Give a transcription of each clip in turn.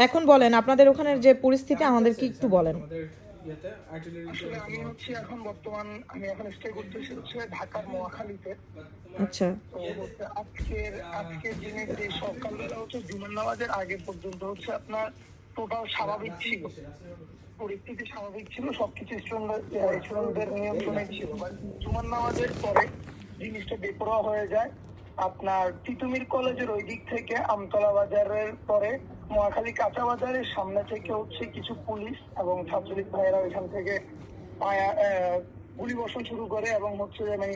এখন বলেন আপনাদের ওখানের যে পরিস্থিতি আমাদেরকে একটু বলেন? আমাদের ইয়েতে আর্টিলারিতে আসলে আমি হচ্ছে এখন বর্তমান আমি এখন স্টে করতেছি হচ্ছে ঢাকার নোয়াখালীতে আচ্ছা। আজকের আজকের দিনে যে সকালবেলা হচ্ছে জুমার নামাজের আগে পর্যন্ত হচ্ছে আপনার টোটাল স্বাভাবিক ছিল। পরিস্থিতি স্বাভাবিক ছিল সবকিছু স্টুডেন্টদের নিয়ন্ত্রণে ছিল। But জুমার নামাজের পরে জিনিসটা বেপরোয়া হয়ে যায়। আপনার তিতুমির কলেজের ওই দিক থেকে আমতলা বাজারের পরে মহাখালী কাঁচা বাজারের সামনে থেকে হচ্ছে কিছু পুলিশ এবং ছাত্রলীগ ভাইয়েরা ওইখান থেকে পায়া- গুলি বর্ষণ শুরু করে এবং হচ্ছে মানে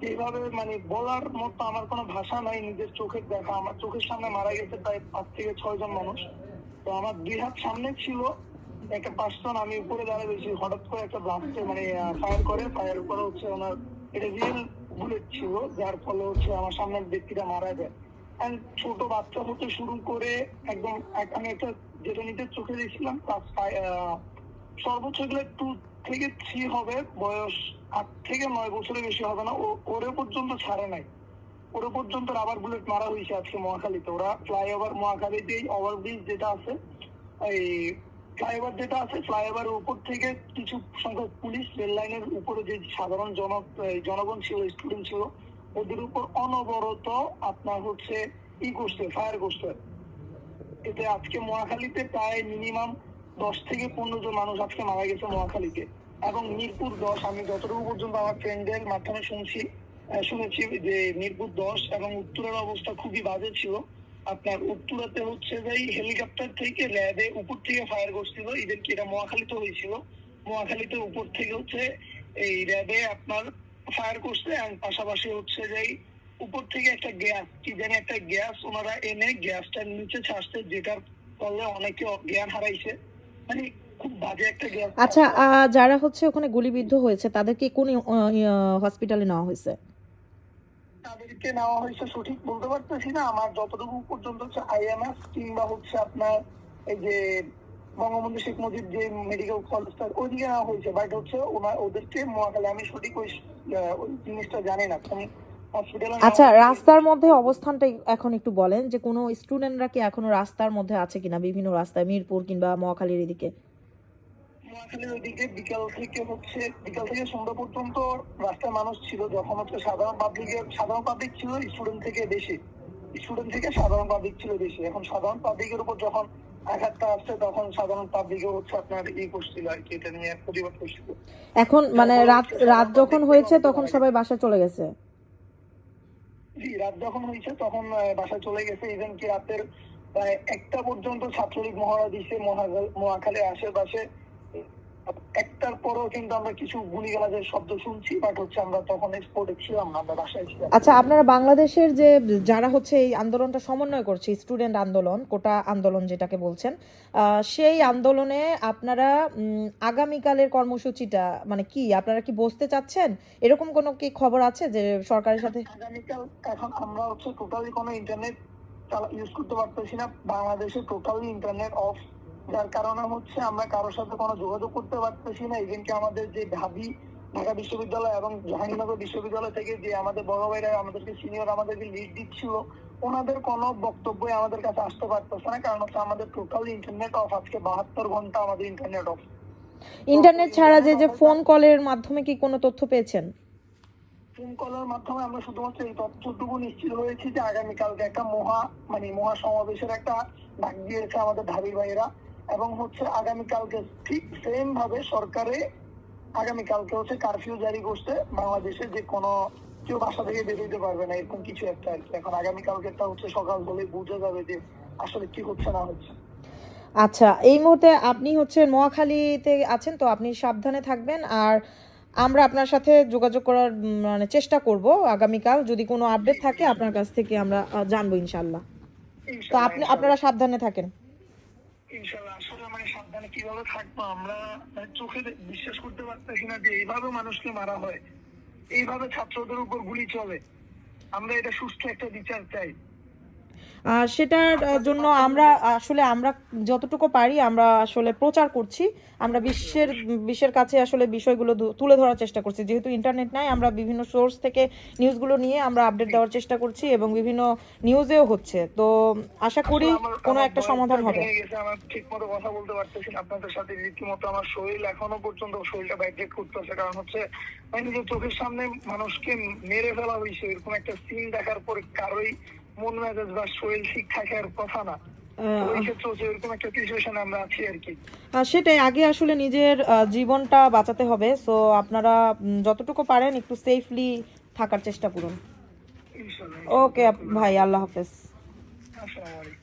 যেভাবে মানে বলার মতো আমার কোনো ভাষা নাই, নিজের চোখের দেখা। আমার চোখের সামনে মারা গেছে প্রায় পাঁচ থেকে ছয় জন মানুষ। তো আমার দুই হাত সামনে ছিল, একটা পাঁচজন আমি উপরে দাঁড়িয়ে রয়েছি। হঠাৎ করে একটা ব্লাস্টে মানে ফায়ার করে। ফায়ার করে হচ্ছে ওনার এটা রিয়েল বুলেট ছিল, যার ফলে হচ্ছে আমার সামনের ব্যক্তিটা মারা যায়। ছোট বাচ্চা হতে শুরু করে একদম একটা যেটা চোখে দেখছিলাম ক্লাস সর্বোচ্চ গেলে টু থেকে থ্রি হবে, বয়স আট থেকে নয় বছরের বেশি হবে না ওরে পর্যন্ত ছাড়ে নাই। ওরে পর্যন্ত রাবার বুলেট মারা হয়েছে আজকে মহাখালীতে। ওরা ফ্লাইওভার মহাখালীতে ওভারব্রিজ যেটা আছে, এই ফ্লাইওভার যেটা আছে ফ্লাইওভারের উপর থেকে কিছু সংখ্যক পুলিশ রেল লাইনের উপরে যে সাধারণ জন জনগণ ছিল স্টুডেন্ট ছিল ওদের উপর অনবরত আপনার হচ্ছে ই করছে ফায়ার করছে এতে আজকে মহাখালীতে প্রায় মিনিমাম দশ থেকে পনেরো জন মানুষ আজকে মারা গেছে মহাখালীতে। এবং মিরপুর দশ, আমি যতটুকু পর্যন্ত আমার ফ্রেন্ডের মাধ্যমে শুনছি শুনেছি যে মিরপুর দশ এবং উত্তরের অবস্থা খুবই বাজে ছিল। আপনার উত্তরাতে হচ্ছে যে হেলিকপ্টার থেকে ল্যাবে উপর থেকে ফায়ার করছিল এদেরকে এটা মহাখালীতে হয়েছিল। মহাখালীতে উপর থেকে হচ্ছে এই র্যাবে আপনার ফায়ার করছে and পাশাপাশি হচ্ছে যে উপর থেকে একটা গ্যাস কি জানি একটা গ্যাস ওনারা এনে গ্যাসটার নিচে ছাড়ছে যেটার ফলে অনেকে জ্ঞান হারাইছে। মানে খুব বাজে একটা গ্যাস আচ্ছা যারা হচ্ছে ওখানে গুলিবিদ্ধ হয়েছে তাদেরকে কোন হসপিটালে নেওয়া হয়েছে? তাদেরকে নেওয়া হয়েছে সঠিক বলতে পারতেছি না। আমার যতটুকু পর্যন্ত হচ্ছে আইএমএস কিংবা হচ্ছে আপনার এই যে বঙ্গবন্ধু শেখ মুজিব যে মেডিকেল কলেজটা ওইদিকে নেওয়া হয়েছে বাট হচ্ছে ওনার ওদেরকে মহাকালে আমি সঠিক ওই জিনিসটা জানি না। হসপিটালে আচ্ছা রাস্তার মধ্যে অবস্থানটা এখন একটু বলেন যে কোনো স্টুডেন্টরা কি এখনও রাস্তার মধ্যে আছে কিনা বিভিন্ন রাস্তায় মিরপুর কিংবা মহাখালীর এদিকে? নোয়াখালীর ওইদিকে বিকাল থেকে হচ্ছে বিকাল থেকে সন্ধ্যা পর্যন্ত রাস্তায় মানুষ ছিল যখন হচ্ছে সাধারণ পাবলিকের সাধারণ পাবলিক ছিল স্টুডেন্ট থেকে বেশি। স্টুডেন্ট থেকে সাধারণ পাবলিক ছিল বেশি। এখন সাধারণ পাবলিকের উপর যখন আঘাতটা আসছে তখন সাধারণ পাবলিকে হচ্ছে আপনার ই করছিল আর কি এটা নিয়ে প্রতিবাদ করছিল। এখন মানে রাত রাত যখন হয়েছে তখন সবাই বাসা চলে গেছে? জি রাত যখন হয়েছে তখন বাসা চলে গেছে। ইভেন কি রাতের প্রায় একটা পর্যন্ত ছাত্রলীগ মহড়া দিছে মহাখালী- আশেপাশে একটার পরেও কিন্তু আমরা কিছু গুলিগালাজের শব্দ শুনছি বাট হচ্ছে আমরা তখন স্পোর্টে ছিলাম না আমরা বাসায় ছিলাম। আচ্ছা আপনারা বাংলাদেশের যে যারা হচ্ছে এই আন্দোলনটা সমন্বয় করছে স্টুডেন্ট আন্দোলন কোটা আন্দোলন যেটাকে বলছেন সেই আন্দোলনে আপনারা আগামীকালের কর্মসূচিটা মানে কি আপনারা কি বসতে চাচ্ছেন? এরকম কোনো কি খবর আছে যে সরকারের সাথে? আগামীকাল এখন আমরা হচ্ছে টোটালি কোনো ইন্টারনেট ইউজ করতে পারতেছি না। বাংলাদেশে টোটালি ইন্টারনেট অফ যার কারণে হচ্ছে আমরা কারোর সাথে কোনো যোগাযোগ করতে পারতেছি না ইভেন কি আমাদের যে ঢাবি ঢাকা বিশ্ববিদ্যালয় এবং জাহাঙ্গীরনগর বিশ্ববিদ্যালয় থেকে যে আমাদের বড় ভাইরা আমাদেরকে সিনিয়র আমাদেরকে লিড দিচ্ছিল ওনাদের কোনো বক্তব্যই আমাদের কাছে আসতে পারতেছে না কারণ হচ্ছে আমাদের টোটালি ইন্টারনেট অফ আজকে বাহাত্তর ঘণ্টা আমাদের ইন্টারনেট অফ ইন্টারনেট ছাড়া যে যে ফোন কলের মাধ্যমে কি কোনো তথ্য পেয়েছেন? ফোন কলের মাধ্যমে আমরা শুধুমাত্র এই তথ্যটুকু নিশ্চিত হয়েছি যে আগামীকালকে একটা মহা মানে মহা সমাবেশের একটা ডাক দিয়েছে আমাদের ধাবি ভাইরা এবং হচ্ছে আগামীকালকে ঠিক সেম ভাবে সরকারে আগামীকালকে হচ্ছে কারফিউ জারি করছে। বাংলাদেশে যে কোনো কেউ বাসা থেকে বেরোতে পারবে না এরকম কিছু একটা আর কি। এখন আগামীকালকেটা হচ্ছে সকাল হলে বোঝা যাবে যে আসলে কি হচ্ছে না হচ্ছে। আচ্ছা এই মুহূর্তে আপনি হচ্ছে নোয়াখালীতে আছেন তো আপনি সাবধানে থাকবেন। আর আমরা আপনার সাথে যোগাযোগ করার মানে চেষ্টা করব আগামীকাল। যদি কোনো আপডেট থাকে আপনার কাছ থেকে আমরা জানব ইনশাল্লাহ তো আপনি আপনারা সাবধানে থাকেন। ইনশাল্লাহ মানে কীভাবে থাকব আমরা মানে চোখে বিশ্বাস করতে পারতেছি না যে এইভাবে মানুষকে মারা হয়। এইভাবে ছাত্রদের উপর গুলি চলে। আমরা এটা সুস্থ একটা বিচার চাই। সেটার জন্য আমরা আসলে আমরা যতটুকু পারি আমরা আসলে প্রচার করছি। আমরা বিশ্বের বিশ্বের কাছে আসলে বিষয়গুলো তুলে ধরার চেষ্টা করছি। যেহেতু ইন্টারনেট নাই আমরা বিভিন্ন সোর্স থেকে নিউজগুলো নিয়ে আমরা আপডেট দেওয়ার চেষ্টা করছি এবং বিভিন্ন নিউজেও হচ্ছে। তো আশা করি কোনো একটা সমাধান হবে। ভেঙে গেছে, ঠিক মতো কথা বলতে পারতেছি আপনাদের সাথে রীতিমতো আমার শরীর এখনও পর্যন্ত শরীরটা ভাইব্রেট করতেছে। কারণ হচ্ছে যে চোখের সামনে মানুষকে মেরে ফেলা হয়েছে এরকম একটা সিন দেখার পরে কারোই মন মেজাজ বা শরীর ঠিক থাকার কথা না। সেটাই আগে আসলে নিজের জীবনটা বাঁচাতে হবে। সো আপনারা যতটুকু পারেন একটু সেফলি থাকার চেষ্টা করুন। ওকে ভাই আল্লাহ হাফেজ। আসসালামু আলাইকুম।